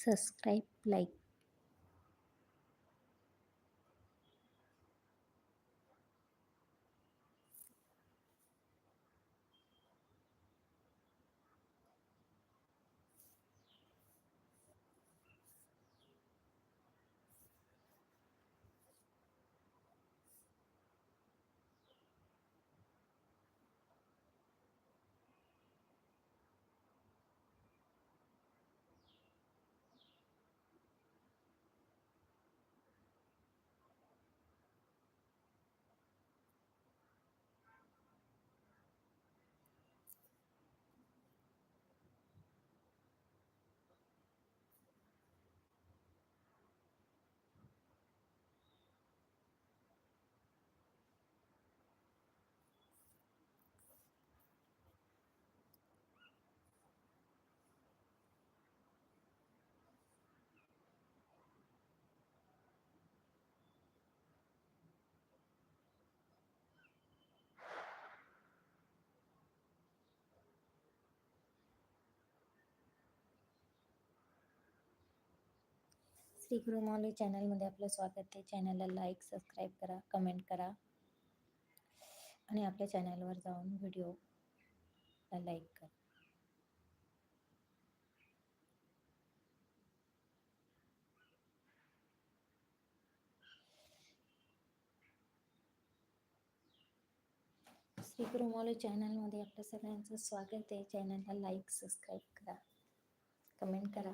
Subscribe like Shri गुरु मॉले चॅनलमध्ये आपलं स्वागत आहे. चॅनलला लाईक सबस्क्राईब करा कमेंट करा. आणि आपल्या चॅनलवर जाऊन व्हिडिओला लाईक करा. श्री गुरु मॉले चॅनलमध्ये आपल्या सगळ्यांचं स्वागत आहे. चॅनलला लाईक सबस्क्राईब करा. कमेंट करा.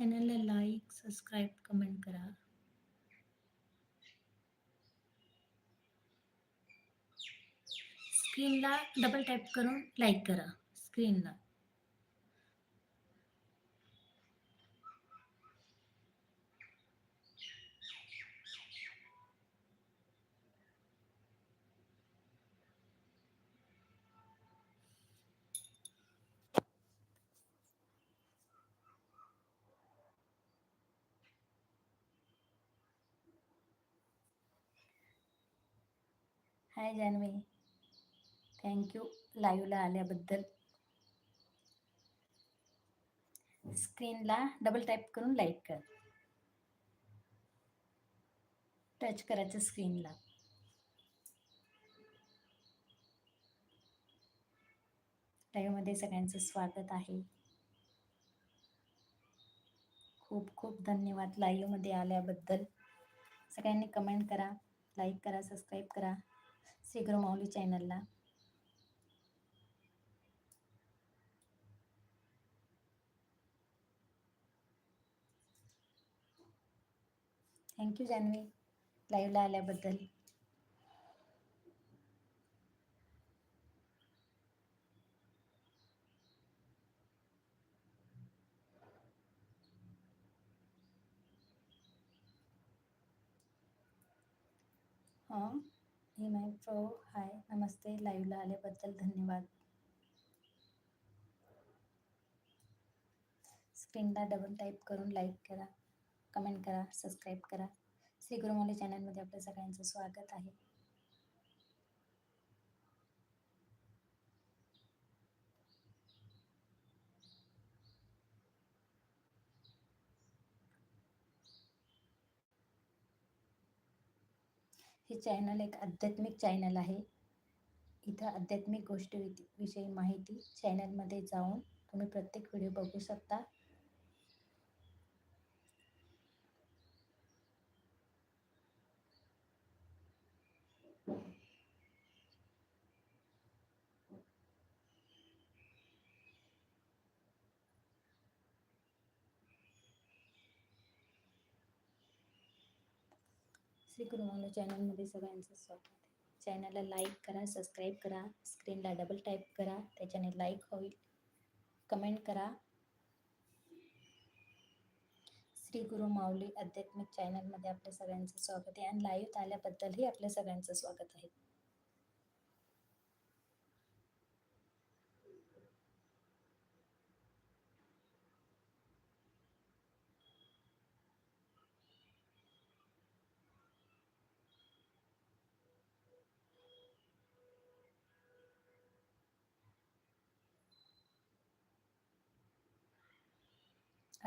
चॅनलला लाईक सबस्क्राईब कमेंट करा. स्क्रीनला डबल टॅप करून लाईक करा. स्क्रीनला. हाय जान्हवी. थँक्यू लाईव्हला आल्याबद्दल. स्क्रीनला डबल टाईप करून लाईक कर. टच करायचं स्क्रीनला लाईव्हमध्ये सगळ्यांचं स्वागत आहे. खूप खूप धन्यवाद लाईव्हमध्ये आल्याबद्दल. सगळ्यांनी कमेंट करा लाईक करा सबस्क्राईब करा. श्री गुरुमाऊली चॅनलला. थँक्यू जानवी लाईव्हला आल्याबद्दल. हां? हे माय प्रो हाय नमस्ते लाईव्हला आल्याबद्दल धन्यवाद. स्क्रीनला डबल टाईप करून लाईक करा कमेंट करा सबस्क्राईब करा. श्री गुरुमौली चॅनलमध्ये आपल्या सगळ्यांचं स्वागत आहे. हे चॅनल एक आध्यात्मिक चॅनल आहे. इथं आध्यात्मिक गोष्टी विषयी माहिती चॅनलमध्ये जाऊन तुम्ही प्रत्येक व्हिडिओ बघू शकता. श्री गुरुमाला चॅनलमध्ये सगळ्यांचं स्वागत आहे. चॅनलला लाईक करा सबस्क्राईब करा स्क्रीनला डबल टाईप करा त्याच्याने लाईक होईल. कमेंट करा. श्री गुरु माऊली आध्यात्मिक चॅनलमध्ये आपल्या सगळ्यांचं स्वागत आहे. आणि लाईव्ह आल्याबद्दलही आपल्या सगळ्यांचं स्वागत आहे.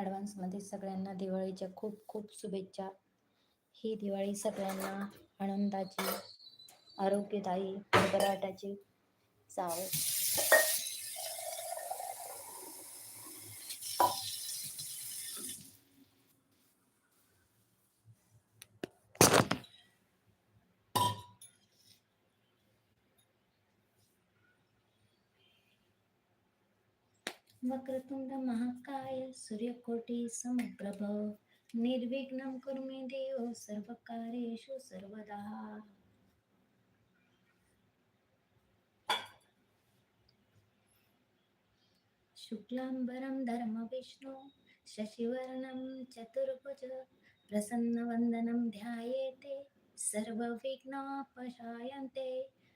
ॲडव्हान्समध्ये सगळ्यांना दिवाळीच्या खूप खूप शुभेच्छा. ही दिवाळी सगळ्यांना आनंदाची आरोग्यदायी भरभराटाची जावो. वक्रतुंड महाकाय सूर्यकोटी समप्रभ. निर्विघ्नं कुरु मे देव सर्वकार्येषु सर्वदा. शुक्लांबरं धर्मविष्णु शशिवर्णं चतुर्भुज प्रसन्नवन्दनं ध्यायेते सर्वविघ्नापशायन्ते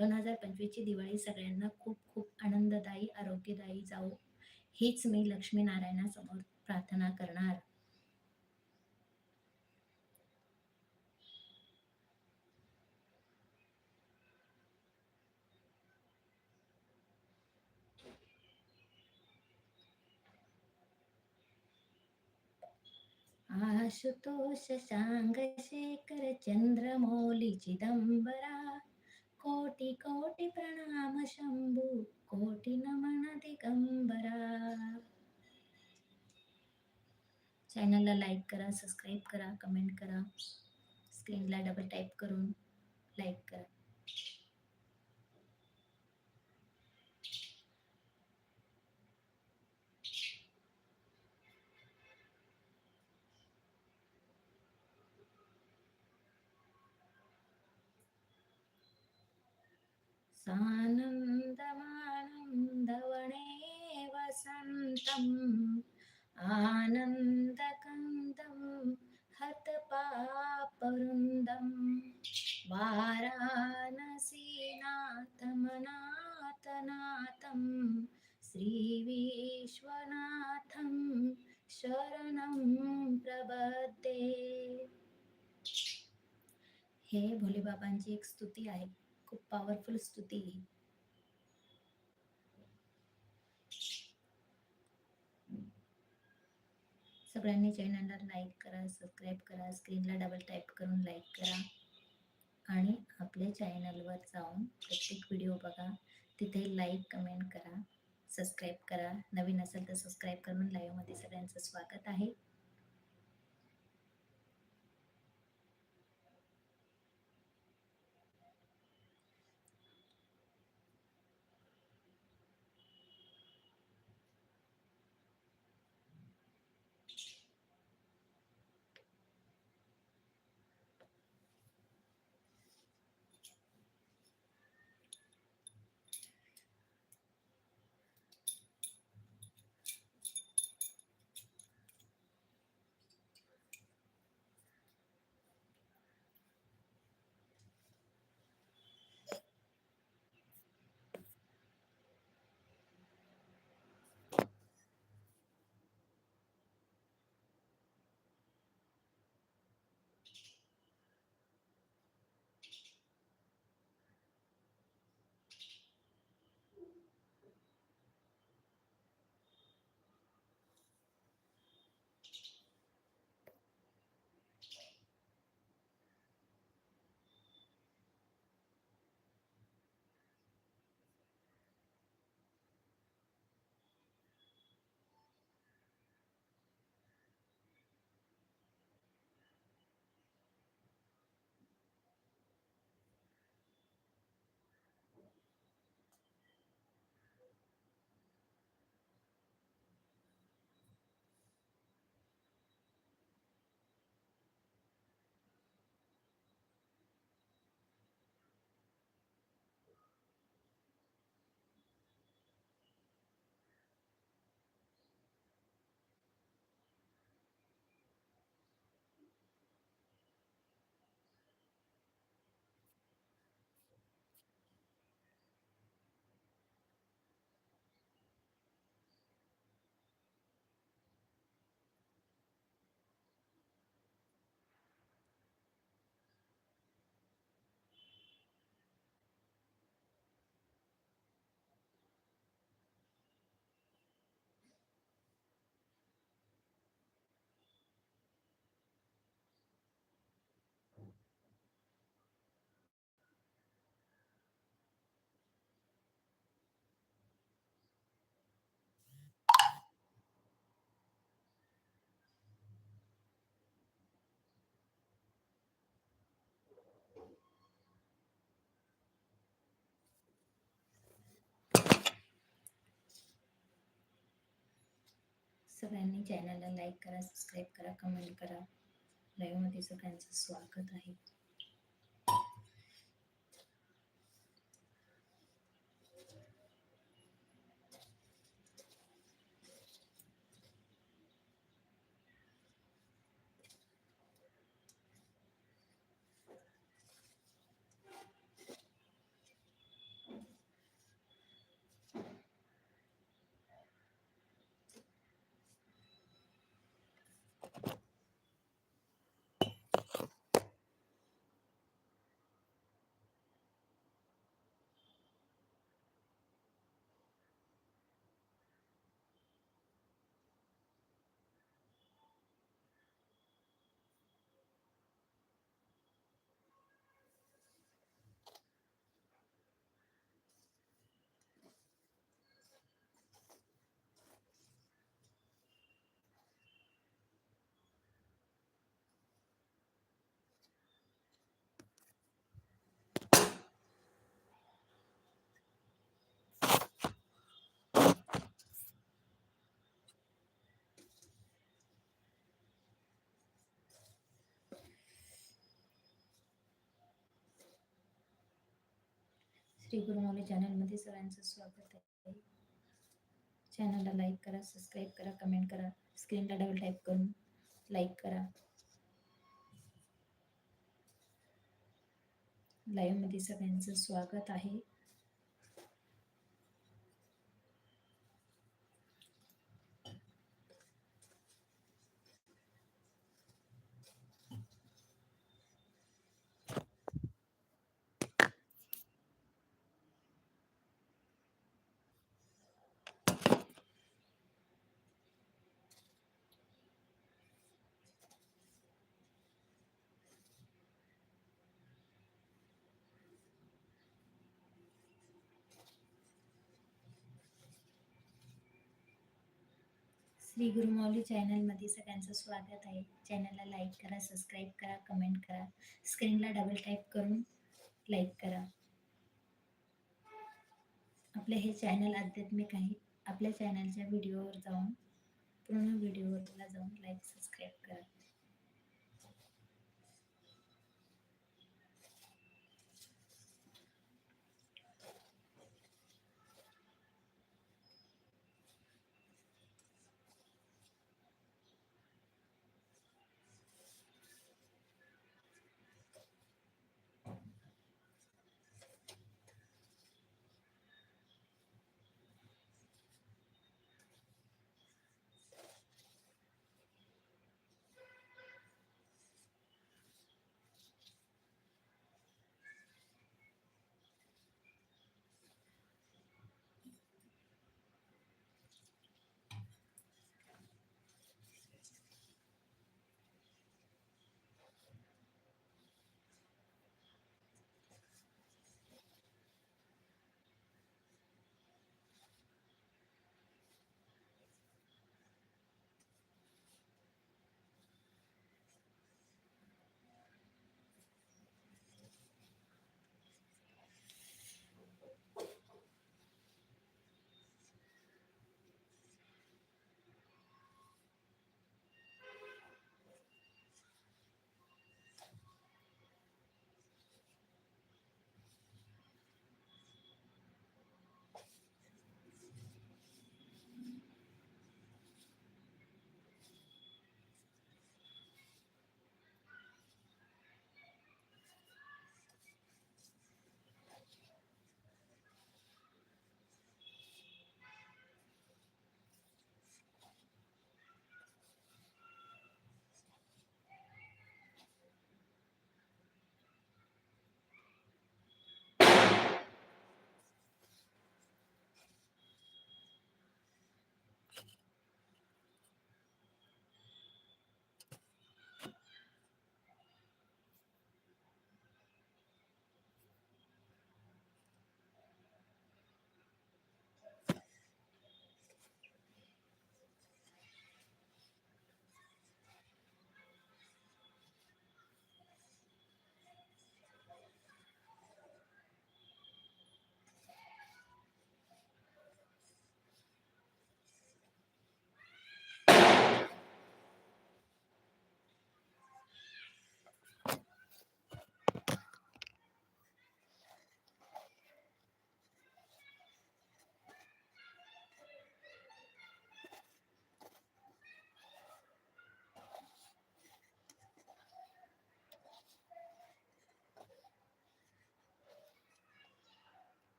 दोन हजार पंचवीसची दिवाळी सगळ्यांना खूप खूप आनंददायी आरोग्यदायी जाऊ हीच मी लक्ष्मीनारायणासमोर प्रार्थना करणार. आशुतोष शाङ्गशेखर चन्द्रमौलि चिदम्बरा कोटि कोटि प्रणाम शंभू कोटि नमन दिगंबरा चॅनलला लाईक करा सबस्क्राईब करा कमेंट करा. स्क्रीनला डबल टाईप करून लाईक करा. सानन्दमानन्दवने वसन्तम् आनन्दकन्दं हतपापवृन्दं वाराणसीनाथमनाथनाथं श्रीविश्वनाथं शरणं प्रबद्धे। हे भोलेबाबांची एक स्तुती आहे. खूप पॉवरफुल स्तुती सगळ्यांनी चॅनलला लाईक करा सबस्क्राईब करा स्क्रीनला डबल टाईप करून लाईक करा. आणि आपल्या चॅनलवर जाऊन प्रत्येक व्हिडिओ बघा. तिथे लाईक कमेंट करा सबस्क्राईब करा. नवीन असेल तर सबस्क्राईब करून लाईव्हमध्ये सगळ्यांचं स्वागत आहे. सगळ्यांनी चॅनलला लाईक करा सबस्क्राईब करा कमेंट करा. लाईव्हमध्ये सगळ्यांचं स्वागत आहे. श्री गुरुमौली चॅनलमध्ये सगळ्यांचं स्वागत आहे. चॅनलला लाईक करा सबस्क्राईब करा कमेंट करा. स्क्रीनला डबल टाईप करून लाईक करा. लाईव्हमध्ये सगळ्यांचं स्वागत आहे. श्री गुरुमौली चॅनलमध्ये सगळ्यांचं स्वागत आहे. चॅनलला लाईक करा सबस्क्राईब करा कमेंट करा. स्क्रीनला डबल टाईप करून लाईक करा. आपले हे चॅनल आध्यात्मिक आहे. आपल्या चॅनलच्या व्हिडिओवर जाऊन पूर्ण व्हिडिओवरला जाऊन लाईक सबस्क्राईब करा.